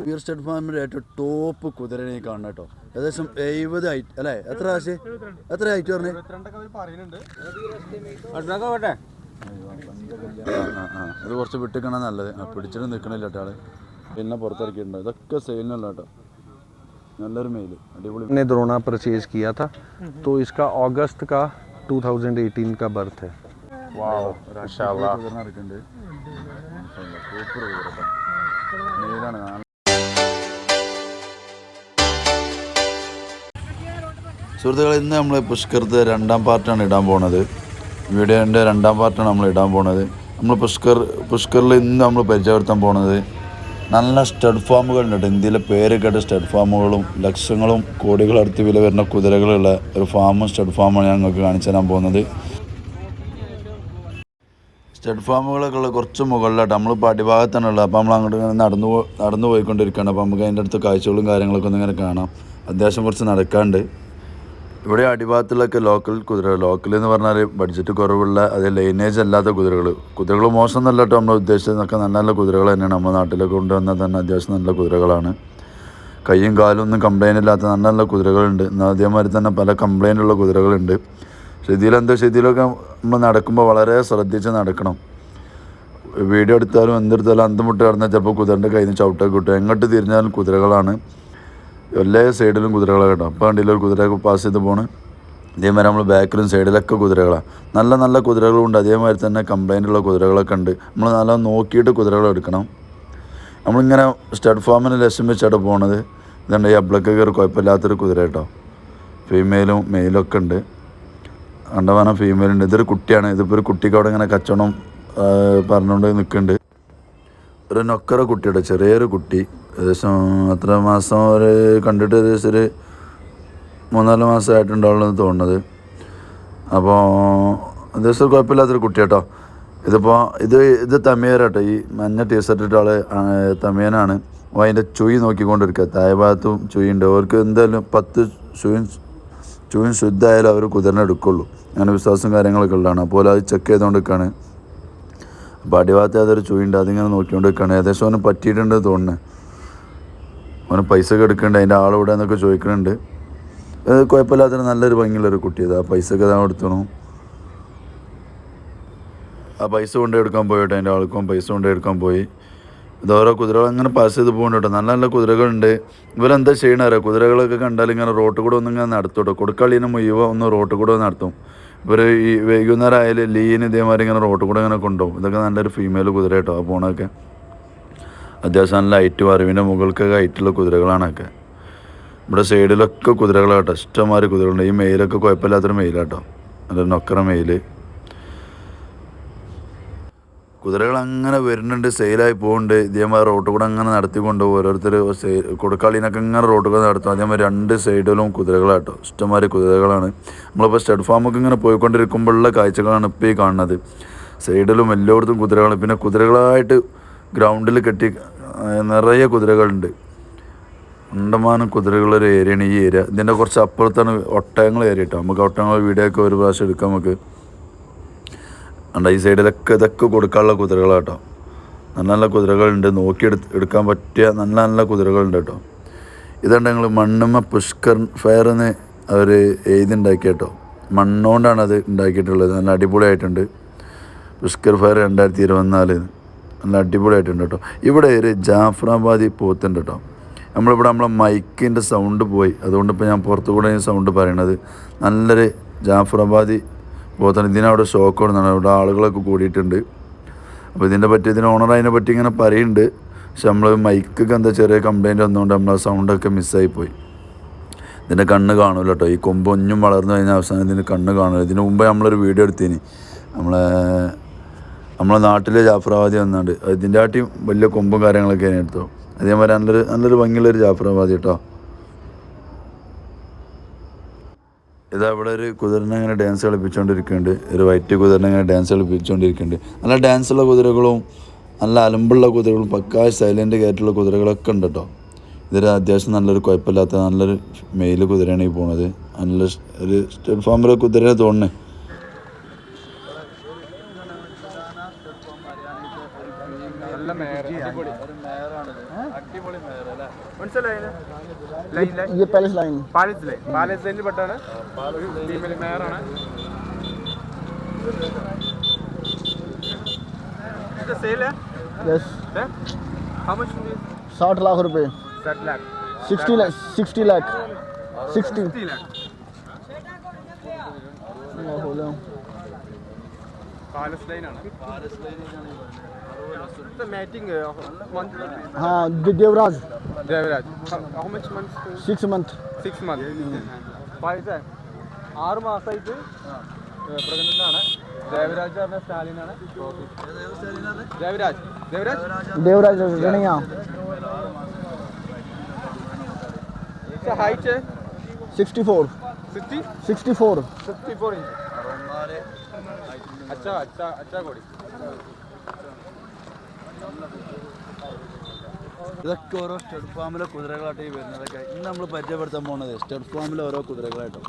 Beer stud ഫാമിൻ്റെ ഏറ്റവും top കുതിരനെ കാണണം കേട്ടോ ഏകദേശം എഴുപത് ഹൈറ്റ് അല്ലേ എത്ര ആശ് എത്ര ഹൈറ്റ് പറഞ്ഞു ഇത് കുറച്ച് വിട്ടിക്കണം നല്ലത് ആ, പിടിച്ചിട്ട് നിൽക്കണില്ല കേട്ടോ ആള് പിന്നെ പുറത്തിറക്കിയിട്ടുണ്ട് ഇതൊക്കെ സെയിലിനല്ല കേട്ടോ നല്ലൊരു മെയില് അടിപൊളി ने द्रोणा परचेज किया था तो इसका अगस्त का 2018 का बर्थ है കുതിരനെ ഇറക്കുന്നുണ്ട് സൂപ്പർ കുതിര കേട്ടോ മെയിലാണ് കാണാൻ സുഹൃത്തുക്കളെ ഇന്ന് നമ്മൾ പുഷ്കർത്ത് രണ്ടാം പാർട്ടാണ് ഇടാൻ പോണത്. വീഡിയോന്റെ രണ്ടാം പാർട്ടാണ് നമ്മൾ ഇടാൻ പോണത്. നമ്മൾ പുഷ്കർ പുഷ്കറിൽ ഇന്ന് നമ്മൾ പരിചയപ്പെടുത്താൻ പോണത് നല്ല സ്റ്റഡ് ഫാമുകളുണ്ട് ഇന്ത്യയിലെ പേര് കേട്ട സ്റ്റഡ് ഫാമുകളും ലക്ഷങ്ങളും കോടികളടുത്ത് വില വരുന്ന കുതിരകളുള്ള ഒരു ഫാമും സ്റ്റഡ് ഫാമാണ് ഞാൻ നിങ്ങൾക്ക് കാണിച്ചു തരാൻ പോകുന്നത് സ്റ്റഡ് ഫാമുകളൊക്കെ ഉള്ള കുറച്ച് മുകളിലായിട്ട് നമ്മളിപ്പോൾ അടിഭാഗത്താണ് ഉള്ളത് അപ്പോൾ നമ്മൾ അങ്ങോട്ട് ഇങ്ങനെ നടന്നു നടന്നു പോയിക്കൊണ്ടിരിക്കുകയാണ്. അപ്പോൾ നമുക്ക് അതിന്റെ അടുത്ത് കാഴ്ചകളും കാര്യങ്ങളൊക്കെ ഒന്ന് ഇങ്ങനെ കാണാം. അത്യാവശ്യം കുറച്ച് നടക്കാണ്ട്. ഇവിടെ അടിഭാഗത്തുള്ളൊക്കെ ലോക്കൽ കുതിരകൾ ലോക്കൽ എന്ന് പറഞ്ഞാൽ ബഡ്ജറ്റ് കുറവുള്ള അത് ലൈനേജ് അല്ലാത്ത കുതിരകൾ കുതിരകൾ മോശം എന്നല്ല കേട്ടോ നമ്മൾ ഉദ്ദേശിച്ചതൊക്കെ നല്ല നല്ല കുതിരകൾ തന്നെയാണ്. നമ്മുടെ നാട്ടിലൊക്കെ കൊണ്ടുവന്നാൽ തന്നെ അത്യാവശ്യം നല്ല കുതിരകളാണ്. കൈയും കാലും ഒന്നും കംപ്ലൈന്റ് ഇല്ലാത്ത നല്ല നല്ല കുതിരകളുണ്ട്. എന്നാൽ അതേമാതിരി തന്നെ പല കംപ്ലൈന്റ് ഉള്ള കുതിരകളുണ്ട്. പക്ഷെ എന്തോ ശരിയിലൊക്കെ നമ്മൾ നടക്കുമ്പോൾ വളരെ ശ്രദ്ധിച്ച് നടക്കണം. വീഡിയോ എടുത്താലും എന്തെടുത്താലും അന്തമുട്ട് കടന്നാൽ ചിലപ്പോൾ കുതിരന്റെ കയ്യിൽ നിന്ന് ചവിട്ടൊക്കെ കിട്ടും. എങ്ങോട്ട് തിരിഞ്ഞാലും കുതിരകളാണ്. എല്ലാ സൈഡിലും കുതിരകളെ കേട്ടോ. അപ്പോൾ കണ്ടില്ല ഒരു കുതിരയൊക്കെ പാസ് ചെയ്ത് പോണ്. ഇതേമാതിരി നമ്മൾ ബാക്കിലും സൈഡിലൊക്കെ കുതിരകളാണ് നല്ല നല്ല കുതിരകളുണ്ട്. അതേമാതിരി തന്നെ കംപ്ലൈന്റ് ഉള്ള കുതിരകളൊക്കെ ഉണ്ട്. നമ്മൾ നല്ല നോക്കിയിട്ട് കുതിരകൾ എടുക്കണം. നമ്മളിങ്ങനെ സ്റ്റഡ് ഫാമിന് ലക്ഷ്യം വെച്ചാണ് പോണത്. ഇതുണ്ട് ഈ അബ്ലക്ക് കയറി കുഴപ്പമില്ലാത്തൊരു കുതിര കേട്ടോ. ഫീമെയിലും മെയിലും ഒക്കെ ഉണ്ട്. അണ്ടവാനം ഫീമെയിലുണ്ട് ഇതൊരു കുട്ടിയാണ്. ഇതിപ്പോൾ ഒരു കുട്ടിക്ക് അവിടെ ഇങ്ങനെ കച്ചവടം പറഞ്ഞുകൊണ്ട് നിൽക്കുന്നുണ്ട് ഒരു നൊക്കറ കുട്ടിയുടെ ചെറിയൊരു കുട്ടി. ഏകദേശം അത്ര മാസം ഒരു കണ്ടിട്ട് ഏകദേശം ഒരു മൂന്നാൽ മാസമായിട്ടുണ്ടാവുള്ളൂ തോന്നുന്നത്. അപ്പോൾ ഏകദേശം കുഴപ്പമില്ലാത്തൊരു കുട്ടി കേട്ടോ ഇതിപ്പോൾ ഇത് ഇത് തമിയരട്ടോ ഈ മഞ്ഞ ടീഷർട്ട് ഇട്ട ആൾ തമിയനാണ് അപ്പോൾ അതിന്റെ ചുയി നോക്കിക്കൊണ്ടിരിക്കുക താഴെ ഭാഗത്തും ചുയുണ്ട് അവർക്ക് എന്തായാലും പത്ത് ചുയും ചുയും ശുദ്ധമായാലും അവർ കുതിരനെ എടുക്കുള്ളൂ. അങ്ങനെ വിശ്വാസം കാര്യങ്ങളൊക്കെ ഉള്ളതാണ്. അപ്പോൾ അത് ചെക്ക് ചെയ്തുകൊണ്ടിരിക്കുകയാണ് അപ്പോൾ അടിഭാഗത്ത് അതൊരു ചുയുണ്ട്. അതിങ്ങനെ നോക്കിക്കൊണ്ട് നിൽക്കുകയാണ് ഏകദേശം അവന് പറ്റിയിട്ടുണ്ട് തോന്നുന്നത് അവന് പൈസ ഒക്കെ എടുക്കുന്നുണ്ട്. അതിന്റെ ആളിവിടെ എന്നൊക്കെ ചോദിക്കുന്നുണ്ട്. അത് കുഴപ്പമില്ലാത്തൊരു നല്ലൊരു ഭംഗിയുള്ളൊരു കുട്ടിയത് ആ പൈസ ഒക്കെ ഞാൻ എടുത്തണു. ആ പൈസ കൊണ്ടെടുക്കാൻ പോയിട്ട്. അതിന്റെ ആൾക്കും പൈസ കൊണ്ടെടുക്കാൻ പോയി. ഇത് ഓരോ കുതിരകൾ അങ്ങനെ പാസ് ചെയ്ത് പോകുന്നുണ്ട് കേട്ടോ നല്ല നല്ല കുതിരകളുണ്ട്. ഇവരെന്താ ചെയ്യണറിയാം? കുതിരകളൊക്കെ കണ്ടാൽ ഇങ്ങനെ റോട്ട് കൂടെ ഒന്നും ഇങ്ങനെ നടത്തും കേട്ടോ കൊടുക്കളിന് മുഴുവൻ ഒന്ന് റോട്ട് കൂടെ നടത്തും. ഇവർ ഈ വൈകുന്നേരം ആയാലും ലീന് ഇതേമാതിരി ഇങ്ങനെ റോട്ട് കൂടെ ഇങ്ങനെ കൊണ്ടുപോകും. ഇതൊക്കെ നല്ലൊരു ഫീമെയിൽ കുതിര കേട്ടോ ആ പോണൊക്കെ അത്യാവശ്യം നല്ല ഹൈറ്റ് അറിവിന്റെ മുകൾക്കൊക്കെ ഹൈറ്റുള്ള കുതിരകളാണൊക്കെ ഇവിടെ സൈഡിലൊക്കെ കുതിരകളാട്ടോ ഇഷ്ടംമാതിരി കുതിരകളുണ്ട്. ഈ മെയിലൊക്കെ കുഴപ്പമില്ലാത്തൊരു മെയിലാട്ടോ നല്ലൊരു നൊക്കറ മെയിൽ കുതിരകൾ അങ്ങനെ വരുന്നുണ്ട് സെയിലായി പോകുന്നുണ്ട് ഇതേമാതിരി റോട്ട് കൂടെ അങ്ങനെ നടത്തിക്കൊണ്ട് ഓരോരുത്തർ കൊടുക്കാളിനൊക്കെ ഇങ്ങനെ റോട്ട് കൂടെ നടത്തും. അതേമാതിരി രണ്ട് സൈഡിലും കുതിരകളാട്ടോ. ഇഷ്ടംമാതിരി കുതിരകളാണ്. നമ്മളിപ്പോൾ സ്റ്റഡ് ഫാമൊക്കെ ഇങ്ങനെ പോയിക്കൊണ്ടിരിക്കുമ്പോഴുള്ള കാഴ്ചകളാണ് ഇപ്പോൾ ഈ കാണുന്നത് സൈഡിലും എല്ലായിടത്തും കുതിരകളാണ്. പിന്നെ കുതിരകളായിട്ട് ഗ്രൗണ്ടിൽ കെട്ടി നിറയെ കുതിരകളുണ്ട്. അണ്ടമാനം കുതിരകളൊരു ഏരിയയാണ് ഈ ഏരിയ ഇതിന്റെ കുറച്ച് അപ്പുറത്താണ് ഒട്ടയങ്ങൾ ഏരിയ കേട്ടോ നമുക്ക് ഒട്ടകങ്ങൾ വീഡിയോ ഒക്കെ ഒരു പ്രാവശ്യം എടുക്കാം നമുക്ക്. ഉണ്ട് ഈ സൈഡിലൊക്കെ ഇതൊക്കെ കൊടുക്കാനുള്ള കുതിരകളാണ് കേട്ടോ നല്ല നല്ല കുതിരകളുണ്ട്. നോക്കി എടുത്ത് എടുക്കാൻ പറ്റിയ നല്ല നല്ല കുതിരകളുണ്ട് കേട്ടോ ഇതുണ്ട് ഞങ്ങൾ മണ്ണുമ്മ പുഷ്കർ ഫയർ എന്ന് അവർ എഴുതിണ്ടാക്കിയ കേട്ടോ മണ്ണുകൊണ്ടാണ് അത് ഉണ്ടാക്കിയിട്ടുള്ളത് നല്ല അടിപൊളിയായിട്ടുണ്ട്. പുഷ്കർ ഫയർ രണ്ടായിരത്തി ഇരുപത്തിനാല് നല്ല അടിപൊളിയായിട്ടുണ്ട് കേട്ടോ ഇവിടെ ഒരു ജാഫ്രാബാദി പോത്തുണ്ട് കേട്ടോ നമ്മളിവിടെ നമ്മളെ മൈക്കിന്റെ സൗണ്ട് പോയി. അതുകൊണ്ട് ഇപ്പോൾ ഞാൻ പുറത്തു കൂടെ സൗണ്ട് പറയണത്. നല്ലൊരു ജാഫറാബാദി തന്നെ ഇതിനവിടെ ഷോക്ക് കൊടുക്കുന്നതാണ് ഇവിടെ ആളുകളൊക്കെ കൂടിയിട്ടുണ്ട്. അപ്പോൾ ഇതിനെ പറ്റി ഇതിന് ഓണർ അതിനെ പറ്റി ഇങ്ങനെ പറയുന്നുണ്ട്. പക്ഷെ നമ്മൾ മൈക്കൊക്കെ എന്താ ചെറിയ കംപ്ലയിന്റ് വന്നുകൊണ്ട് നമ്മൾ ആ സൗണ്ടൊക്കെ മിസ്സായിപ്പോയി ഇതിന്റെ കണ്ണ് കാണില്ല കേട്ടോ ഈ കൊമ്പ് ഒന്നും വളർന്നു കഴിഞ്ഞാൽ അവസാനം ഇതിന് കണ്ണ് കാണില്ല ഇതിന് മുമ്പ് നമ്മളൊരു വീഡിയോ എടുത്തിന്. നമ്മളെ നമ്മളെ നാട്ടിലെ ജാഫറാബാദി വന്നാണ്ട്. ഇതിന്റെ ആട്ടി വലിയ കൊമ്പും കാര്യങ്ങളൊക്കെ അതിനെടുത്തു അതേമാതിരി നല്ലൊരു നല്ലൊരു ഭംഗിയുള്ളൊരു ജാഫറാബാദി കേട്ടോ ഇതാ ഇവിടെ ഒരു കുതിരനെ ഇങ്ങനെ ഡാൻസ് കളിപ്പിച്ചുകൊണ്ടിരിക്കുന്നുണ്ട് ഒരു വൈറ്റ് കുതിരനെ ഇങ്ങനെ ഡാൻസ് കളിപ്പിച്ചുകൊണ്ടിരിക്കുന്നുണ്ട് നല്ല ഡാൻസുള്ള കുതിരകളും നല്ല അലമ്പുള്ള കുതിരകളും പക്കാ സൈലന്റ് കയറ്റുള്ള കുതിരകളൊക്കെ ഉണ്ട് കേട്ടോ ഇതൊരു അത്യാവശ്യം നല്ലൊരു കുഴപ്പമില്ലാത്ത നല്ലൊരു മെയിൽ കുതിരയാണ് ഈ പോണത്. നല്ല ഒരു സ്റ്റെപ്പ് ഫാമിലെ കുതിരയാണ് തോന്നുന്നത് ലൈൻ ലൈൻ ये palace line palace line palace ലൈനിൽ പെട്ടാണ് ഒരു female മേയറാണ് sale yes how much साठ लाख रुपए set lakh sixty lakh sixty lakh sixty sixty lakh palace line ആണ് മാറ്റിംഗ് हाँ दे- Devraj Devraj how much months six month six month പൈസ ആറ് മാസമായിട്ട് പ്രഗ്നന്റ് ആണ് ദേവരാജ് പറഞ്ഞ സ്റ്റാലിനാണ് Devraj Devaraj Devraj Raniya height sixty four sixty sixty four sixty four inch അച്ഛാ അച്ഛാ അച്ഛാ കോടി ഇതൊക്കെ ഓരോ സ്റ്റഡ് ഫാമിലെ കുതിരകളായിട്ട് ഈ വരുന്നതൊക്കെ. ഇന്ന് നമ്മൾ പരിചയപ്പെടുത്താൻ പോകുന്നത് സ്റ്റഡ് ഫാമിലെ ഓരോ കുതിരകളായിട്ടോ.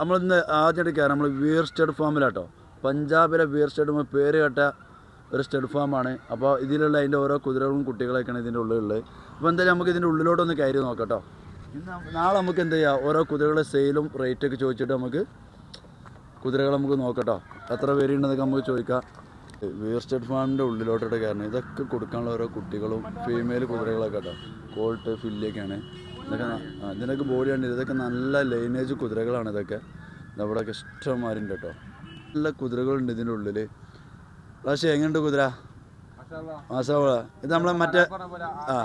നമ്മളിന്ന് ആദ്യമായിട്ട് കയറാം നമ്മൾ വീർ സ്റ്റഡ് ഫാമിലാട്ടോ. പഞ്ചാബിലെ വീർ സ്റ്റഡ് പേര് കേട്ട ഒരു സ്റ്റഡ് ഫാമാണ്. അപ്പോൾ ഇതിലുള്ള അതിന്റെ ഓരോ കുതിരകളും കുട്ടികളൊക്കെയാണ് ഇതിന്റെ ഉള്ളിലുള്ളത്. അപ്പോൾ എന്തായാലും നമുക്ക് ഇതിന്റെ ഉള്ളിലോട്ടൊന്ന് കയറി നോക്കട്ടോ. ഇന്ന് നാളെ നമുക്ക് എന്ത് ചെയ്യാം? ഓരോ കുതിരകളുടെ സെയിലും റേറ്റൊക്കെ ചോദിച്ചിട്ട് നമുക്ക് കുതിരകൾ നമുക്ക് നോക്കട്ടോ. എത്ര പേരുണ്ടെന്നൊക്കെ നമുക്ക് ചോദിക്കാം. വീർ സ്റ്റേറ്റ് ഫാമിന്റെ ഉള്ളിലോട്ടോട്ട് കയറണം ഇതൊക്കെ കൊടുക്കാനുള്ള ഓരോ കുട്ടികളും ഫീമെയിൽ കുതിരകളൊക്കെ കേട്ടോ കോൾട്ട് ഫില്ലിയൊക്കെയാണ് ഇതൊക്കെ ഇതിനൊക്കെ ബോഡി ഇതൊക്കെ നല്ല ലൈനേജ് കുതിരകളാണ് ഇതൊക്കെ. ഇതവിടെയൊക്കെ ഇഷ്ടമാരുണ്ട് കേട്ടോ. നല്ല കുതിരകളുണ്ട് ഇതിന്റെ ഉള്ളിൽ പക്ഷേ എങ്ങനെയുണ്ട് കുതിര? മാസാവള ഇത് നമ്മളെ മറ്റേ ആ.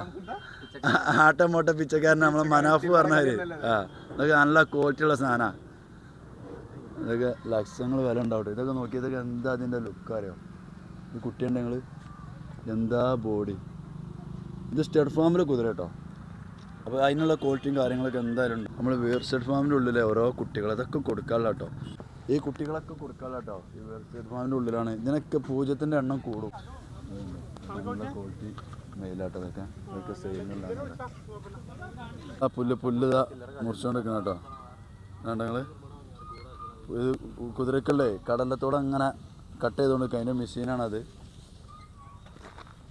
ആട്ടം മോട്ട പിച്ചക്കാരൻ നമ്മളെ മനാഫ് പറഞ്ഞവര് ആ ഇതൊക്കെ നല്ല ക്വാളിറ്റിയുള്ള സാധനമാണ് ഇതൊക്കെ ലക്ഷങ്ങൾ വില ഉണ്ടാവട്ടെ. ഇതൊക്കെ നോക്കിയതൊക്കെ എന്താ അതിന്റെ ലുക്ക് അറിയോ? ഇത് ഞങ്ങൾ എന്താ ബോഡി ഇത് സ്റ്റെഡ് ഫാമിലെ കുതിര കേട്ടോ. അപ്പോൾ അതിനുള്ള ക്വാളിറ്റിയും കാര്യങ്ങളൊക്കെ എന്തായാലും ഉണ്ട്. നമ്മൾ വേർ സ്റ്റെഡ് ഫാമിന്റെ ഉള്ളിലെ ഓരോ കുട്ടികൾ അതൊക്കെ കൊടുക്കാനുള്ള കേട്ടോ. ഈ കുട്ടികളൊക്കെ കൊടുക്കാനുള്ള കേട്ടോ. ഈ വേർ സ്റ്റെഡ് ഫാമിന്റെ ഉള്ളിലാണ്. ഇതിനൊക്കെ പൂജ്യത്തിന്റെ എണ്ണം കൂടും. ക്വാളിറ്റി മെയിലാട്ടോ ഇതൊക്കെ. ഇതൊക്കെ സെയിലുള്ളതാണ് ആ പുല്ല് പുല്ല് ഇതാ മുറിച്ചുകൊണ്ടിരിക്കണം കേട്ടോ. വേണ്ട ഇത് കുതിരക്കല്ലേ? കടലത്തോടെ അങ്ങനെ കട്ട് ചെയ്തുകൊണ്ട് അതിന്റെ മെഷീനാണത്.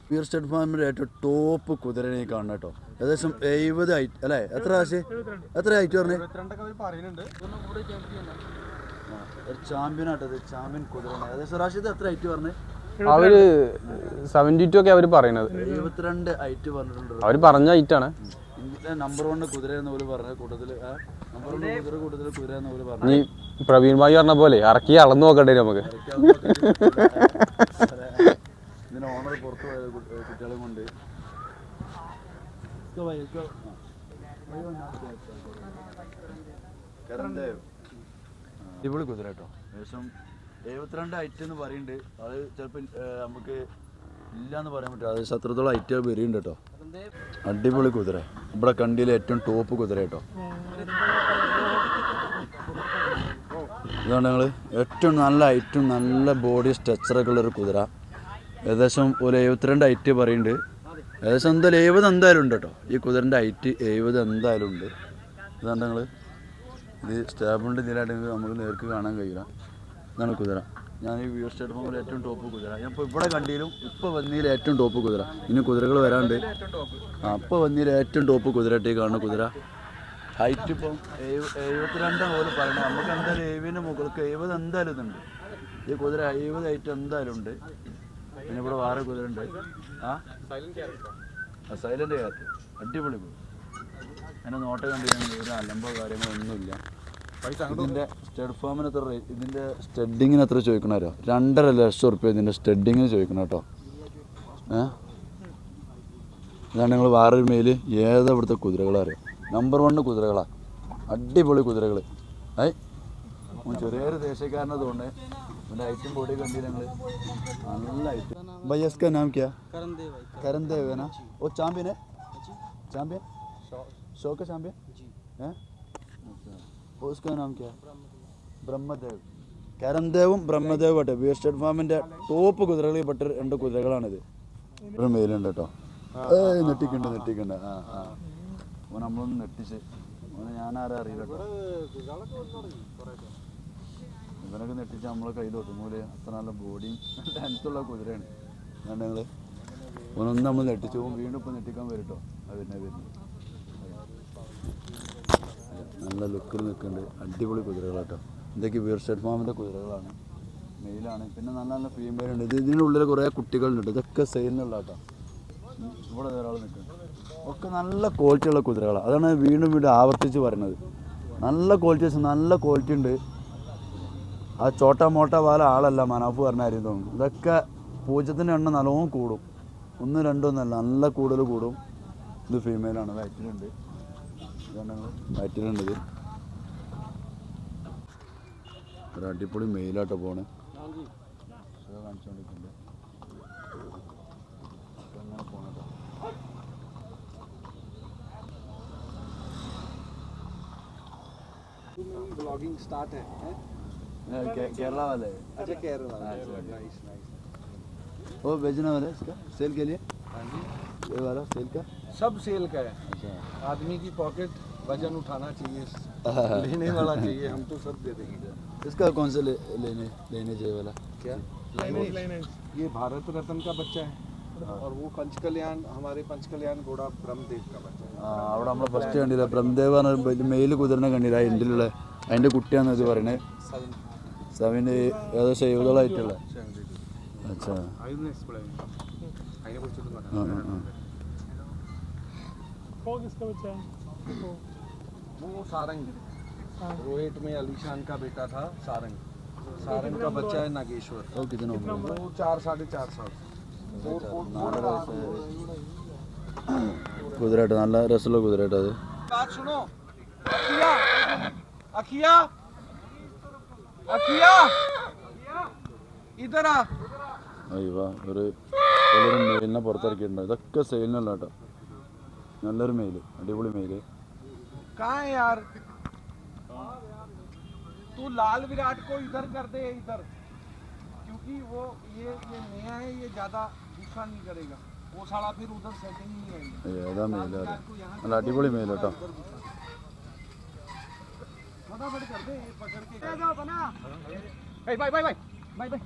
പ്യൂർ സ്റ്റഡ് ഫാമിന്റെ ഏറ്റവും ടോപ്പ് കുതിരനെ കാണണം കേട്ടോ. ഏകദേശം എഴുപത് ഐറ്റ് അല്ലേ? എത്ര ആശ് എത്ര ഐറ്റ് പറഞ്ഞു? ഇരുപത്തിരണ്ടൊക്കെ അവർ പറയുന്നുണ്ട് ഒരു ചാമ്പ്യൻ ആട്ടത് ചാമ്പ്യൻ കുതിരനെ. ഏകദേശം റാഷിദ് എത്ര ഐറ്റ് പറഞ്ഞു? അവർ സെവന്റി ടു ഒക്കെ അവർ പറയണത്. എഴുപത്തിരണ്ട് ഐറ്റ് പറഞ്ഞിട്ടുണ്ട് അവർ പറഞ്ഞ ഐറ്റാണ് ഇന്ത്യയിലെ നമ്പർ വൺ കുതിര എന്ന് പോലും പറഞ്ഞ നമ്പർ വൺ കുതിര കുതിര എന്ന് പോലും പറഞ്ഞു ഇനി പ്രവീൺ ഭായി പറഞ്ഞ പോലെ ഇറക്കി അളന്നു നോക്കണ്ടേ നമുക്ക്? ഇതിന് ഓണർ പുറത്ത് പോയ കൊണ്ട്. അടിപൊളി കുതിര കേട്ടോ. ഏകദേശം എഴുപത്തിരണ്ട് ഐറ്റ് എന്ന് പറയുന്നുണ്ട്. അത് ചിലപ്പോൾ നമുക്ക് ഇല്ല എന്ന് പറയാൻ പറ്റും അത് ശത്രുത്തോളം ഐറ്റ് വരുന്നുണ്ട് കേട്ടോ. അടിപൊളി കുതിര. ഇവിടെ കണ്ടിയിലെ ഏറ്റവും ടോപ്പ് കുതിര കേട്ടോ. ഇതാണ് ഞങ്ങൾ ഏറ്റവും നല്ല ഏറ്റവും നല്ല ബോഡി സ്ട്രക്ചറൊക്കെ ഉള്ളൊരു കുതിര. ഏകദേശം ഒരു എഴുപത്തിരണ്ട് ഐറ്റ് പറയുന്നുണ്ട്. ഏകദേശം എന്തായാലും എഴുപത് എന്തായാലും ഉണ്ട് കേട്ടോ. ഈ കുതിരന്റെ ഐറ്റ് എഴുപത് എന്തായാലും ഉണ്ട്. ഇതാണ് ഞങ്ങൾ ഇത് സ്റ്റാബിന്റെ ഇതിലായിട്ട് നമുക്ക് നേർക്ക് കാണാൻ കഴിയില്ല. ഇതാണ് കുതിര. ഞാൻ ഈ വ്യൂ സ്റ്റേറ്റ് ഫോമിൽ ഏറ്റവും ടോപ്പ് കുതിര. ഞാൻ ഇപ്പോൾ ഇവിടെ കണ്ടിയിലും ഇപ്പോൾ വന്നിയിൽ ഏറ്റവും ടോപ്പ് കുതിര. ഇനി കുതിരകൾ വരാണ്ട്. ആ ഇപ്പോൾ വന്നിയിൽ ഏറ്റവും ടോപ്പ് കുതിരയായിട്ട് ഈ കാണുന്ന കുതിര. ഹൈറ്റ് ഇപ്പം എഴുപത്തിരണ്ട് പോലും പറയണം നമുക്ക് എന്തായാലും എഴുപതിന്റെ മുകൾക്ക് എഴുപത് എന്തായാലും ഇതുണ്ട്. ഈ കുതിര എഴുപത് ഹൈറ്റ് എന്തായാലും ഉണ്ട്. പിന്നെ ഇവിടെ വേറെ കുതിര ഉണ്ട്. ആ? സൈലന്റ് കയറ്റി അടിപൊളി പോകും അതിന്റെ നോട്ട് കണ്ടിട്ടുണ്ടെങ്കിൽ ഒരു അലമ്പോ കാര്യങ്ങളോ ഒന്നുമില്ല ഇതിൻ്റെ സ്റ്റഡ് ഫാമിന് എത്ര റേറ്റ് ഇതിൻ്റെ സ്റ്റഡിങ്ങിന് എത്ര ചോദിക്കണമല്ലോ രണ്ടര ലക്ഷം ഉറുപ്പ്യ ഇതിൻ്റെ സ്റ്റഡിങ്ങിന് ചോദിക്കണം കേട്ടോ ഏ ഇതാണ് ഞങ്ങൾ വേറൊരു മെയിൽ ഏതാ ഇവിടുത്തെ കുതിരകളറിയാം നമ്പർ വണ്ണ് കുതിരകളാ അടിപൊളി കുതിരകൾ ഏയ് ഓൻ ചെറിയൊരു ദേശക്കാരനെ തോന്നേ അവൻ്റെ ഐറ്റും ബോഡി കണ്ടി ഞങ്ങൾ നല്ല ഐറ്റം भैया इसका नाम क्या करण देव है ना वो चैंपियन है चैंपियन शो का चैंपियन हैं अच्छा वो उसका नाम क्या है ബ്രഹ്മദേവ് കരന്തേവും ബ്രഹ്മദേവും ആട്ടെ ബിയർ സ്റ്റേറ്റ് ഫാമിൻ്റെ ടോപ്പ് കുതിരകളിൽ പെട്ട രണ്ട് കുതിരകളാണിത് ഒരു മെയിലുണ്ട് കേട്ടോ ഏയ് നെട്ടിക്കുണ്ട് നെട്ടിക്കുണ്ട് ആ ആ ഓൻ നമ്മളൊന്ന് നെട്ടിച്ച് ഓനെ ഞാനാരും അറിയില്ല കേട്ടോ ഇവനൊക്കെ നെട്ടിച്ച് നമ്മളെ കയ്യിൽ ഒതുങ്ങൂലേ അത്ര നല്ല ബോഡിയും ലെൻത്തുള്ള കുതിരയാണ് അതുകൊണ്ട് ഞങ്ങൾ ഒന്ന് നമ്മൾ നെട്ടിച്ച് പോകും വീണ്ടും ഇപ്പം നെട്ടിക്കാൻ വരും കേട്ടോ അത് തന്നെ വരുന്നത് നല്ല ലുക്കിൽ നിൽക്കുന്നുണ്ട്. അടിപൊളി കുതിരകളാട്ടോ. ഇതൊക്കെ വീർ സ്റ്റേറ്റ് ഫാമിന്റെ കുതിരകളാണ്. മെയിലാണ്. പിന്നെ നല്ല നല്ല ഫീമെയിൽ ഉണ്ട് ഇത് ഉള്ളിൽ കുറേ കുട്ടികളുണ്ട്. ഇതൊക്കെ സെയിലിനുള്ള കേട്ടോ ഇവിടെ ഒരാൾ നിൽക്കുന്നു ഒക്കെ നല്ല ക്വാളിറ്റിയുള്ള കുതിരകളാണ് അതാണ് വീണ്ടും വീണ്ടും ആവർത്തിച്ച് പറയുന്നത്. നല്ല ക്വാളിറ്റി ക്വാളിറ്റീസ് നല്ല ക്വാളിറ്റി ഉണ്ട്. ആ ചോട്ട മോട്ട പാല ആളല്ല. മനാഫ് പറഞ്ഞ കാര്യം തോന്നുന്നു. ഇതൊക്കെ പൂജ്യത്തിന്റെ എണ്ണം നല്ലോണം കൂടും. ഒന്ന് രണ്ടൊന്നല്ല നല്ല കൂടുതൽ കൂടും. ഇത് ഫീമെയിലാണ് വയറ്റിലുണ്ട് ഇതാണ് വയറ്റിലുണ്ട് ഇത് ഒരു അടിപൊളി മെയിലാട്ടോ പോണ് അത് കാണിച്ചുകൊണ്ടിരിക്കുന്നുണ്ട് ഇപ്പൊ ഇങ്ങനെ പോണട്ടോ ब्लॉगिंग स्टार्ट है ये के- केरला वाले अच्छा केरला अच्छा। नाइस नाइस वो बेचने वाले इसका सेल के लिए ये वाला सेल का सब सेल का है अच्छा आदमी की पॉकेट वजन उठाना चाहिए लेने वाला चाहिए हम तो सब दे देंगे इसका कौन सा ले, लेने लेने चाहिए वाला क्या ये भारत रत्न का बच्चा है और वो पंचकल्याण हमारे पंचकल्याण घोड़ा ब्रह्मदेव का बच्चा है ആ അവിടെ നമ്മൾ ഫസ്റ്റ് കണ്ടില്ല ബ്രഹ്മദേവ് പറഞ്ഞ മെയിൽ കുതിരനെ കണ്ടില്ല ആ എൻഡിലുള്ള അതിൻ്റെ കുട്ടിയാണെന്ന് ഇത് പറയുന്നത് സെവന് ഏകദേശം എഴുപതോളായിട്ടുള്ള അച്ഛാ അതിനെ കുറിച്ചിട്ടൊന്നും ആ ആ ആ वो किसका बच्चा है वो वो सारंग रोहित में अलीशान का बेटा था सारंग सारंग का बच्चा है नागेश्वर ഓ കിതന वो चार साढ़े चार साल കുതിരയായിട്ട് നല്ല രസമുള്ള കുതിരയായിട്ട് അത് बात सुनो अखिया अखिया अखिया इधर आ അയ്യോ ഒരു വലിയൊരു മെയിലിനെ പുറത്തിറക്കിയിട്ടുണ്ട് ഇതൊക്കെ സെയിലിനല്ല കേട്ടോ നല്ലൊരു മെയിൽ അടിപൊളി മെയിൽ कहाँ है यार तू लाल विराट को इधर कर दे इधर क्योंकि वो ये ये नया है ये ज्यादा गुस्सा नहीं करेगा वो साला फिर उधर सेटिंग नहीं है ഏതാ മെയിൽ അത് നല്ല അടിപൊളി മെയിൽ കേട്ടോ फटाफट कर दे ये पकड़ के भाई भाई भाई भाई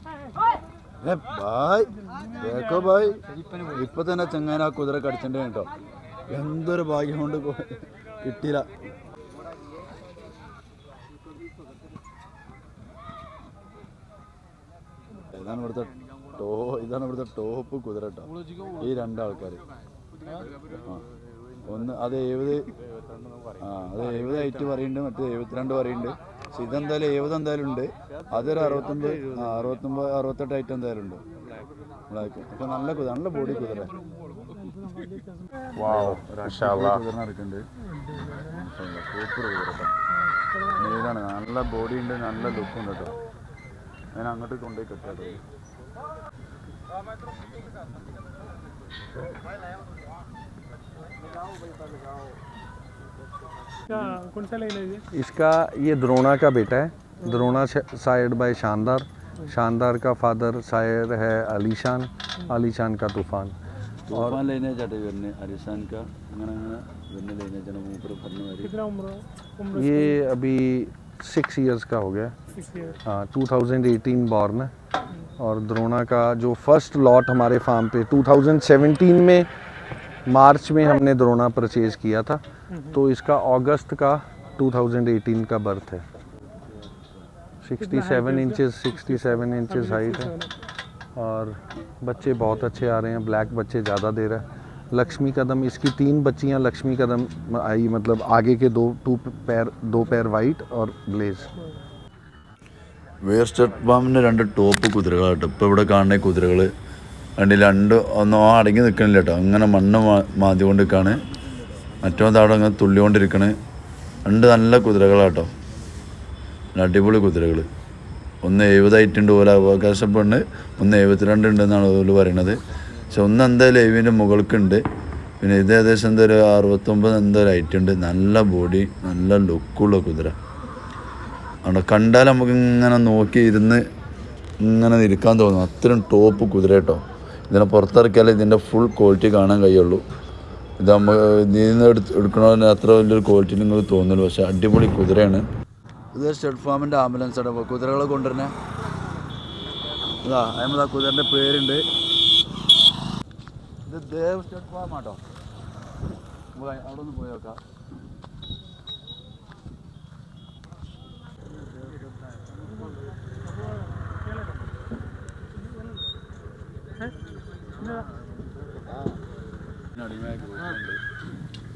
ഏ ബായ് കേക്കോ ബായ് ഇപ്പൊ തന്നെ ചെങ്ങാൻ ആ കുതിര കടിച്ചിട്ടുണ്ട് കേട്ടോ എന്തൊരു ഭാഗ്യം കൊണ്ട് കിട്ടിയില്ല. ഇതാണ് ഇവിടുത്തെ ടോ ഇതാണ് ഇവിടുത്തെ ടോപ്പ് കുതിര ഈ രണ്ടാൾക്കാർ ഒന്ന് അത് എഴുപത് ആ അത് എഴുപത് ഐറ്റ് പറയുന്നുണ്ട് മറ്റേ എഴുപത്തിരണ്ട് പറയുന്നുണ്ട്. പക്ഷെ ഇതെന്തായാലും എഴുപത് എന്തായാലും ഉണ്ട്. അതൊരു അറുപത്തൊമ്പത് അറുപത്തൊമ്പത് അറുപത്തെട്ട് ഐറ്റം എന്തായാലും ഉണ്ട്. അപ്പോൾ നല്ല കുതിര നല്ല ബോഡി കുതിര. സൂപ്പർ കുതിര കേട്ടോ മെയിലാണ് നല്ല ബോഡി ഉണ്ട് നല്ല ലുക്ക് ഉണ്ട് കേട്ടോ ഞാൻ അങ്ങോട്ട് കൊണ്ടുപോയി കെട്ടാട്ടോ क्या कौन सा लेना है ये इसका ये द्रोणा का बेटा है द्रोणा साइड बाय शानदार शानदार का फादर शायर है अलीशान अलीशान का तूफान തൂഫാൻ ലൈനേജ് ആട്ടെ വരുന്നത് അരിസാൻ കാ അങ്ങനെ അങ്ങനെ വരുന്ന ലൈനേജ് ആണ് മൂപ്പർ പറഞ്ഞ മാതിരി कितना उम्र उम्र ये अभी सिक्स इयर्स का हो गया सिक्स ईयर हाँ 2018 बॉर्न है और द्रोणा का जो फर्स्ट लॉट हमारे फार्म पे 2017 में मार्च में हमने द्रोणा परचेज किया था तो इसका अगस्त का 2018 का बर्थ है 67 इंचेस 67 इंचेस हाइट है और बच्चे बहुत अच्छे आ रहे हैं ब्लैक बच्चे ज़्यादा दे रहा है लक्ष्मी कदम इसकी तीन बच्चियां लक्ष्मी कदम आई मतलब आगे के दो टू पैर दो पैर वाइट और ब्लेज വേസ്റ്റ് ഫാമിൻ്റെ രണ്ട് ടോപ്പ് കുതിരകളാട്ടോ ഇപ്പോൾ ഇവിടെ കാണുന്ന ഈ കുതിരകൾ രണ്ട് രണ്ട് ഒന്നോ അടങ്ങി നിൽക്കണില്ല കേട്ടോ അങ്ങനെ മണ്ണ് മാ- മാന്തിക്കൊണ്ട് നിൽക്കുകയാണ് മറ്റോ താടെ അങ്ങനെ തുള്ളിക്കൊണ്ടിരിക്കണ് രണ്ട് നല്ല കുതിരകളാട്ടോ നല്ല അടിപൊളി കുതിരകൾ ഒന്ന് എഴുപതായിട്ടുണ്ട് പോലെ അവകാശപ്പെട്ട് ഒന്ന് എഴുപത്തിരണ്ട് ഉണ്ടെന്നാണ് അതുപോലെ പറയണത്. പക്ഷെ ഒന്ന് എന്തായാലും എഴുവിന്റെ മുകൾക്കുണ്ട്. പിന്നെ ഇത് ഏകദേശം എന്തൊരു അറുപത്തൊമ്പത് എന്തൊരു ആയിട്ടുണ്ട് നല്ല ബോഡി നല്ല ലുക്കുള്ള കുതിര. അവിടെ കണ്ടാൽ നമുക്ക് ഇങ്ങനെ നോക്കി ഇരുന്ന് ഇങ്ങനെ ഇരിക്കാൻ തോന്നും. അത്രയും ടോപ്പ് കുതിര കേട്ടോ. ഇതിനെ പുറത്തിറക്കിയാലേ ഇതിന്റെ ഫുൾ ക്വാളിറ്റി കാണാൻ കഴിയുള്ളൂ. ഇത് നമ്മൾ ഇതിൽ നിന്ന് എടുത്ത് എടുക്കണമെന്ന് അത്ര വലിയൊരു ക്വാളിറ്റി നിങ്ങൾക്ക് തോന്നുള്ളൂ പക്ഷേ അടിപൊളി കുതിരയാണ്. ഇത് ഷെഡ് ഫാമിന്റെ ആംബുലൻസ് ആണ് അപ്പോൾ കുതിരകളെ കൊണ്ടുവരുന്നത് ഇതാ അതിന് ആ കുതിരന്റെ പേരുണ്ട്. ഇത് ദേവ് സ്റ്റേറ്റ് ഫാം ആട്ടോ. നമുക്ക് അവിടെ ഒന്ന് പോയി നോക്കാം. ഗ്രൂപ്പുണ്ട്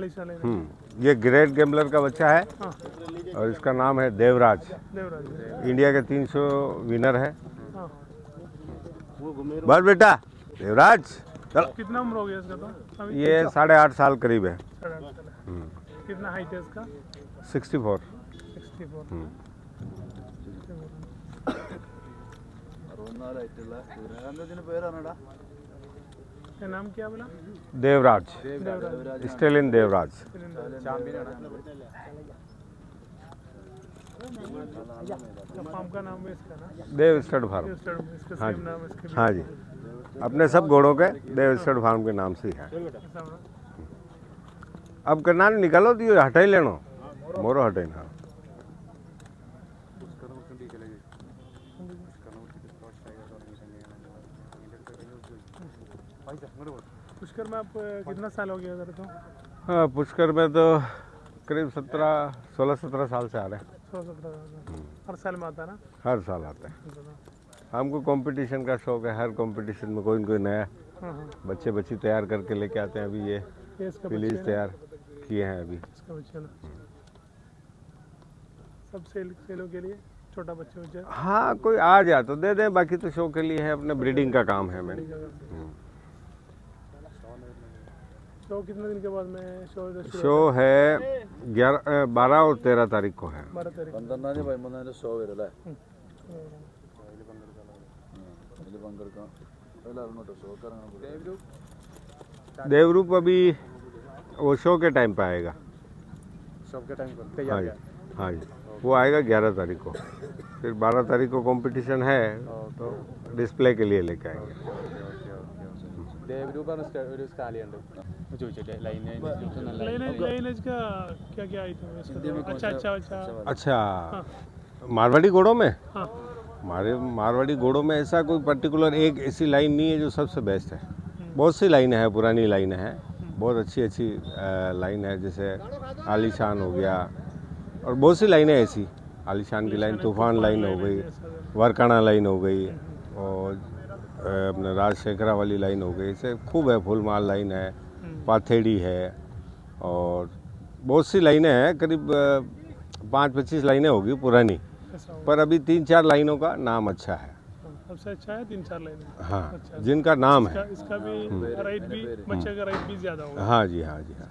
बेटा हम्म, ये ग्रेट गैम्बलर का बच्चा है और इसका नाम है देवराज। इंडिया के 300 विनर है। बस बेटा देवराज चलो। कितना उम्र हो गया इसका तो? अभी ये साढ़े आठ साल करीब है। साढ़े आठ साल है। कितना हाइट है इसका? Sixty four. Sixty four. नाम क्या बोला? Devraj. Stallion Devraj Dev stud farm हाँ जी। हाँ जी। अपने सब घोड़ों के देव स्टड फार्म के नाम से है अब करना निकालो तो दियो हटाई लेना। मोरो हटाई ना। पुष्कर में आप कितना साल हो गया इधर तो? हाँ पुष्कर में तो करीब सत्रह सोलह सत्रह साल से आ रहे हैं। सौ सत्रह साल। हर साल में आता है ना? हर साल आते हैं। हमको कंपटीशन का शौक है हर कंपटीशन में कोई न कोई नया हाँ हाँ। बच्चे बच्ची तैयार करके लेके आते हैं अभी ये रिलीज़ तैयार किए हैं अभी। सब सेल सेलों के लिए छोटा बच्चा बच्चा हाँ कोई आ जाए तो दे दें बाकी तो शो के लिए है अपने ब्रीडिंग का काम है मैंने। शो कितने दिन के बाद में शो शो है ग्यारह बारह और तेरह तारीख को है। है हम्म। देवरूप अभी वो शो के टाइम पे आएगा। शो के टाइम पर हाँ जी हाँ। जी। वो आएगा ग्यारह तारीख को। फिर बारह तारीख को कंपटीशन है हाँ, तो, तो डिस्प्ले के लिए लेके आएँगे। लाइनेज लाइनेज का क्या क्या आइटम है इसका अच्छा अच्छा अच्छा अच्छा मारवाड़ी घोड़ों में हाँ हमारे मारवाड़ी घोड़ों में ऐसा कोई पर्टिकुलर एक ऐसी लाइन नहीं है जो सबसे बेस्ट है। बहुत सी लाइनें हैं पुरानी लाइनें हैं। बहुत अच्छी अच्छी लाइन है जैसे आलीशान हो गया। और बहुत सी लाइनें ऐसी। आलीशान की लाइन तूफ़ान लाइन हो गई वरकाना लाइन हो गई और अपने राजशेखरा वाली लाइन हो गई ऐसे खूब है फुलमाल लाइन है पाथेड़ी है और बहुत सी लाइनें हैं करीब पाँच पच्चीस लाइनें होगी पुरानी पर अभी तीन चार लाइनों का नाम अच्छा है। हाँ, सबसे अच्छा है तीन चार लाइन। हाँ अच्छा। जिनका नाम इसका है। इसका भी राइट भी बच्चे का राइट भी ज़्यादा होगा। हाँ जी हाँ जी हाँ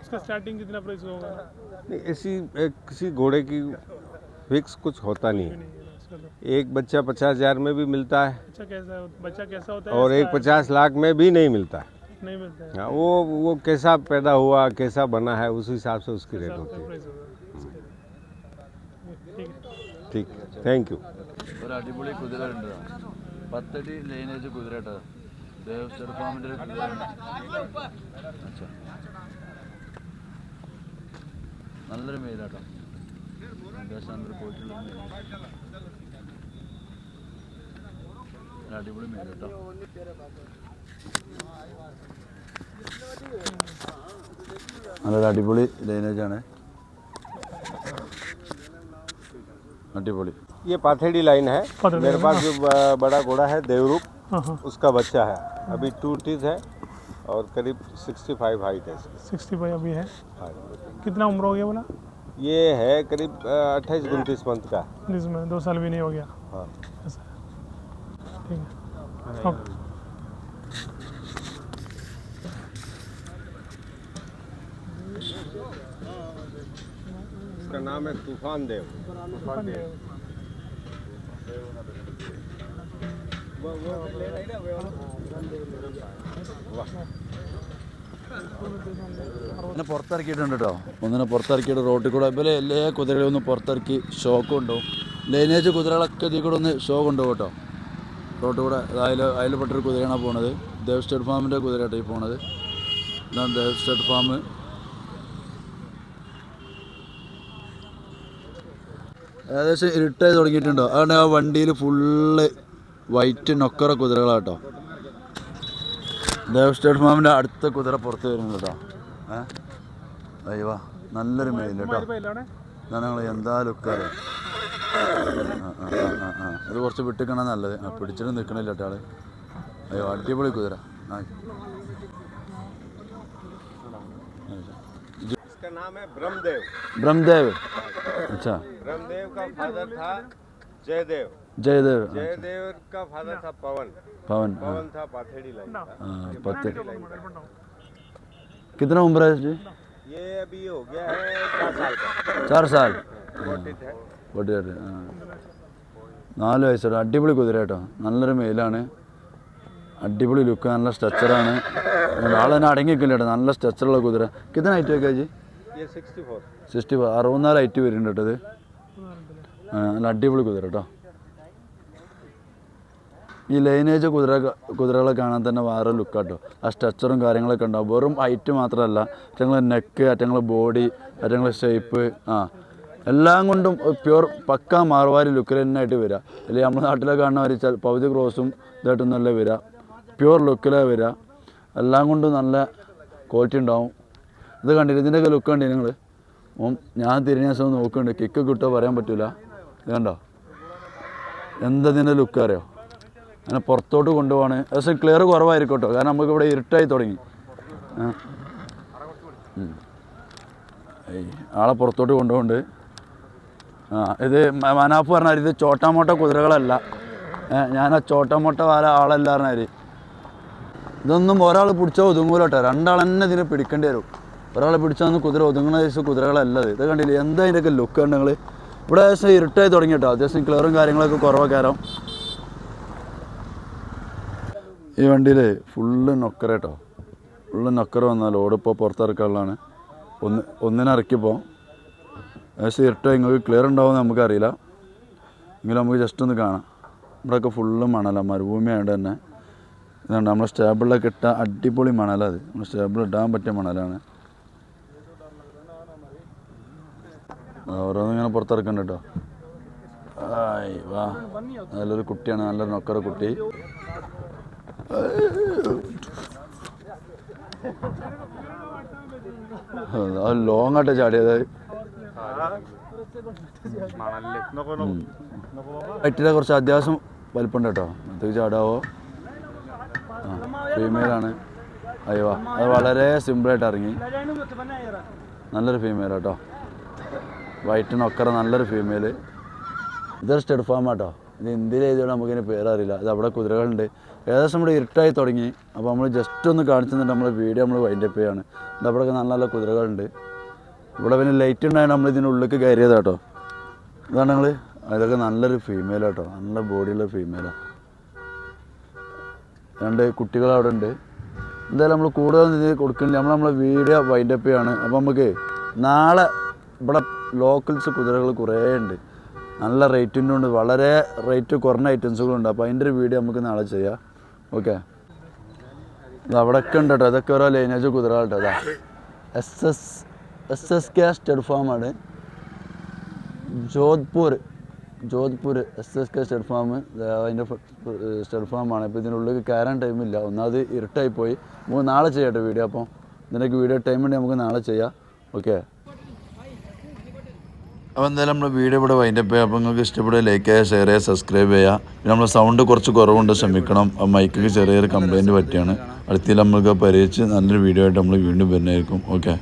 इसका स्टार्टिंग कितना प्राइस होगा? नहीं ऐसी किसी घोड़े की फिक्स कुछ होता नहीं है। एक बच्चा पचास हजार में भी मिलता है अच्छा कैसा है बच्चा कैसा होता है और एक इसका पचास लाख में भी नहीं मिलता है नहीं मिलता है हाँ, वो वो कैसा पैदा हुआ कैसा बना है उस हिसाब से उसकी रेट होती है प्राइस होगा इसका। ठीक है ठीक थैंक यू ഒരു അടിപൊളി കുതിര ഉണ്ട് പത്തടി ലൈനേജ് കുതിര കേട്ടോ ദേവ് സ്റ്റേറ്റ് ഫാമിൻ്റെ ഒരു കുതിരയാണ് അച്ഛാ. നല്ലൊരു മെയിലാട്ടോ ദേശാന്തരം പോയിട്ടുള്ള അടിപൊളി മെയിൽ കേട്ടോ നല്ലൊരു അടിപൊളി ലൈനേജാണ് അടിപൊളി ये पाथेड़ी लाइन है पाथेड़ी मेरे पास जो ब- बड़ा घोड़ा है देवरूप हाँ हाँ उसका बच्चा है अभी टू टीथ है और करीब 65 हाइट है इसकी सिक्सटी फाइव अभी है हाँ कितना उम्र हो गया बोला ये है करीब अट्ठाईस उनतीस मंथ का जिसमें दो साल भी नहीं हो गया हाँ ऐसा है। ठीक है ओके इसका नाम है तूफान देव धन्यवाद। ഒന്നിനെ പുറത്തിറക്കിയിട്ടുണ്ട് കേട്ടോ ഒന്നിനെ പുറത്തിറക്കിയിട്ട് റോട്ടിൽ കൂടെ ഇവരെ എല്ലാ കുതിരകളും ഒന്ന് പുറത്തിറക്കി ഷോ കൊണ്ടുപോകും ലൈനേജ് കുതിരകളൊക്കെ ഇതിൽ കൂടെ ഒന്ന് ഷോ കൊണ്ടുപോകും കേട്ടോ റോട്ടിൽ കൂടെ അതിൽ അതിൽപ്പെട്ടൊരു കുതിരയാണ് പോണത്. ദേവ് സ്റ്റേറ്റ് ഫാമിന്റെ കുതിരയായിട്ട് ഈ പോണത്. ഇതാണ് ദേവ് സ്റ്റേറ്റ് ഫാം. ഏകദേശം ഇരുട്ടായി തുടങ്ങിയിട്ടുണ്ടോ. അതാണ് ആ വണ്ടിയിൽ ഫുള്ള് വൈറ്റ് നൊക്കറ കുതിരകളാട്ടോ. ദേവ് സ്റ്റേറ്റ് ഫാമിന്റെ അടുത്ത കുതിര പുറത്ത് വരുന്നത് കേട്ടോ. ഏഹ് അയ്യോ നല്ലൊരു മെയിൽ കേട്ടോ. ഞങ്ങൾ എന്താ ലുക്കാറ് ആ ആ ആ ആ ഇത് കുറച്ച് വിട്ടിക്കണം നല്ലത് ആ പിടിച്ചിട്ട് നിൽക്കണില്ല കേട്ടോ ആള് അയ്യോ അടിപൊളി കുതിര ആ इसका नाम है ब्रह्मदेव ബ്രഹ്മദേവ് अच्छा ब्रह्मदेव का फादर था जयदेव जयदेव जयदेव का फादर था पवन पवन हाँ पवन था पाथेड़ी लाइन का हाँ, पत्ते कितना उम्र है जी ये अभी हो गया है चार साल का चार साल വട്ടുകാട്ട് നാല് വയസ്സോടെ അടിപൊളി കുതിര കേട്ടോ. നല്ലൊരു മെയിലാണ് അടിപൊളി ലുക്ക് നല്ല സ്ട്രക്ചറാണ് ആൾ തന്നെ അടങ്ങിക്കില്ല കേട്ടോ. നല്ല സ്ട്രക്ചറുള്ള കുതിര. കിത്തന ഹൈറ്റ് വെക്കാം ചേച്ചി? സിക്സ്റ്റി ഫോർ അറുപത്തിനാല് ഹൈറ്റ് വരുന്നുണ്ട് കേട്ടോ ഇത്. നല്ല അടിപൊളി കുതിര കേട്ടോ. ഈ ലൈനേജ് കുതിര കുതിരകളെ കാണാൻ തന്നെ വേറെ ലുക്കാട്ടോ ആ സ്ട്രക്ചറും കാര്യങ്ങളൊക്കെ ഉണ്ടാവും. വെറും ഹൈറ്റ് മാത്രമല്ല അറ്റങ്ങളെ നെക്ക് അറ്റങ്ങളെ ബോഡി അറ്റങ്ങളെ ഷേപ്പ് ആ. എല്ലാം കൊണ്ടും പ്യുവർ പക്ക മാർവാരി ലുക്കിൽ തന്നെ ആയിട്ട് വരിക. അല്ലെങ്കിൽ നമ്മുടെ നാട്ടിലൊക്കെ കാണുന്ന ചെ- പകുതി ക്രോസും നല്ല വരിക. പ്യുവർ ലുക്കിലാണ് വരിക. എല്ലാം കൊണ്ടും നല്ല ക്വാളിറ്റി ഉണ്ടാവും. ഇത് കണ്ടില്ല? ഇതിന്റെയൊക്കെ ലുക്ക് കണ്ടി നിങ്ങൾ ഞാൻ തിരിഞ്ഞ ദിവസം നോക്കുന്നുണ്ട് കിക്ക് കിട്ടുമോ പറയാൻ പറ്റില്ല ഇത് കണ്ടോ? എന്തതിന്റെ ലുക്ക് അറിയോ? അങ്ങനെ പുറത്തോട്ട് കൊണ്ടുപോവാണ്. ദിവസം ക്ലിയർ കുറവായിരിക്കട്ടോ. കേട്ടോ കാരണം നമുക്ക് ഇവിടെ ഇരുട്ടായി തുടങ്ങി. ആളെ പുറത്തോട്ട് കൊണ്ടുപോകുന്നുണ്ട് ഇത് മനാഫ് പറഞ്ഞാൽ ഇത് ചോട്ടാമോട്ട കുതിരകളല്ല. ഞാൻ ആ ചോട്ടാമോട്ട വാല ആളല്ല പറഞ്ഞാൽ ഇതൊന്നും ഒരാൾ പിടിച്ചാൽ ഒതുങ്ങൂലോട്ടോ. രണ്ടാൾ തന്നെ ഇതിനെ പിടിക്കേണ്ടി വരും. ഒരാളെ പിടിച്ചാൽ കുതിര ഒതുങ്ങുന്ന ദിവസം കുതിരകളല്ല ഇത് ഇത് കണ്ടില്ലേ? എന്താ ഇതിന്റെയൊക്കെ ലുക്ക് ഉണ്ട് നിങ്ങൾ ഇവിടെ ദിവസം ഇരുട്ടായി തുടങ്ങി കേട്ടോ അത്യാവശ്യം ക്ലിയറും കാര്യങ്ങളൊക്കെ കുറവാക്കാരം ഈ വണ്ടിയിൽ ഫുള്ള് നൊക്കര കേട്ടോ ഫുള്ള് നൊക്കര വന്നാൽ ഓടിപ്പോൾ പുറത്തിറക്കാനുള്ളതാണ്. ഒന്ന് ഒന്നിനിറക്കിയപ്പോൾ ഏകദേശം ഇരട്ടോ നിങ്ങൾക്ക് ക്ലിയർ ഉണ്ടാവും നമുക്കറിയില്ല. എങ്കിലും നമുക്ക് ജസ്റ്റ് ഒന്ന് കാണാം. ഇവിടെയൊക്കെ ഫുള്ള് മണല മരുഭൂമി ആയതുകൊണ്ട് തന്നെ. ഇതാണ് നമ്മളെ സ്റ്റേബിളിലൊക്കെ ഇട്ട അടിപൊളി മണലാണ് അത്. നമ്മൾ സ്റ്റേബിൾ ഇടാൻ പറ്റിയ മണലാണ്. ആ, ഓരോന്നും ഇങ്ങനെ പുറത്തിറക്കുന്നുണ്ട് കേട്ടോ നല്ലൊരു കുട്ടിയാണ് നല്ലൊരു നൊക്കറ കുട്ടി. ലോങ്ങായിട്ട് ചാടിയത്. വയറ്റിലെ കുറച്ച് അത്യാവശ്യം വലിപ്പമുണ്ട് കേട്ടോ. അതൊക്കെ ചാടാവോ? ഫീമെയിലാണ് അയ്യോ അത് വളരെ സിമ്പിളായിട്ട് ഇറങ്ങി. നല്ലൊരു ഫീമെയിൽ കേട്ടോ വൈറ്റ് നൊക്കറ നല്ലൊരു ഫീമെയിൽ ഇതൊരു സ്റ്റെഡ് ഫാം കേട്ടോ ഇത് ഇന്ത്യയിൽ എഴുതിയോണ്ട് നമുക്കിതിന് പേരറിയില്ല. ഇത് അവിടെ കുതിരകളുണ്ട്. ഏകദേശം ഇവിടെ ഇരുട്ടായി തുടങ്ങി. അപ്പോൾ നമ്മൾ ജസ്റ്റ് ഒന്ന് കാണിച്ചു തന്നിട്ട് നമ്മൾ വീഡിയോ നമ്മൾ വൈൻഡ് അപ്പ് ചെയ്യാണ്. ഇത് അവിടെയൊക്കെ നല്ല നല്ല കുതിരകളുണ്ട്. ഇവിടെ പിന്നെ ലൈറ്റ് ഉണ്ടായത് നമ്മൾ ഇതിനുള്ളിലേക്ക് കയറിയതാട്ടോ ഇതാണ് ഞങ്ങൾ ഇതൊക്കെ നല്ലൊരു ഫീമെയിൽ കേട്ടോ നല്ല ബോഡിയുള്ള ഫീമെയിലാണ് രണ്ട് കുട്ടികൾ അവിടെ ഉണ്ട്. എന്തായാലും നമ്മൾ കൂടുതൽ കൊടുക്കുന്നില്ല നമ്മൾ നമ്മളെ വീഡിയോ വൈൻഡ് അപ്പ് ചെയ്യാണ്. അപ്പോൾ നമുക്ക് നാളെ ഇവിടെ ലോക്കൽസ് കുതിരകൾ കുറേ ഉണ്ട്. നല്ല റേറ്റിന്റെ ഉണ്ട്. വളരെ റേറ്റ് കുറഞ്ഞ ഐറ്റംസുകളുണ്ട് അപ്പോൾ അതിന്റെ ഒരു വീഡിയോ നമുക്ക് നാളെ ചെയ്യാം. ഓക്കെ ഇത് അവിടെയൊക്കെ ഉണ്ട് കേട്ടോ. ഇതൊക്കെ ഓരോ ലൈനേജ് കുതിരകൾ കേട്ടോ അതാ S S S S K stud ഫാമാണ് Jodhpur Jodhpur S S K stud farm അതിന്റെ സ്റ്റെഡ് ഫാമാണ് ഇപ്പോൾ ഇതിനുള്ളിൽ കയറാൻ ടൈമില്ല ഒന്നാമത് ഇരുട്ടായി പോയി. നമുക്ക് നാളെ ചെയ്യട്ടെ വീഡിയോ അപ്പോൾ നിനക്ക് വീഡിയോ ടൈം ഉണ്ടെങ്കിൽ നമുക്ക് നാളെ ചെയ്യാം. ഓക്കെ അപ്പോൾ എന്തായാലും നമ്മൾ വീഡിയോ ഇവിടെ വൈൻഡപ്പ് ചെയ്യാം. അപ്പോൾ നിങ്ങൾക്ക് ഇഷ്ടപ്പെടുക ലൈക്ക് ചെയ്യുക ഷെയർ ചെയ്യുക സബ്സ്ക്രൈബ് ചെയ്യുക. നമ്മൾ സൗണ്ട് കുറച്ച് കുറവുണ്ട് ക്ഷമിക്കണം. മൈക്കിൽ ചെറിയൊരു കംപ്ലയിന്റ് പറ്റിയാണ്. അടുത്തിൽ നമ്മൾക്ക് പരിഹരിച്ച് നല്ലൊരു വീഡിയോ ആയിട്ട് നമ്മൾ വീണ്ടും വരുന്നതായിരിക്കും. ഓക്കെ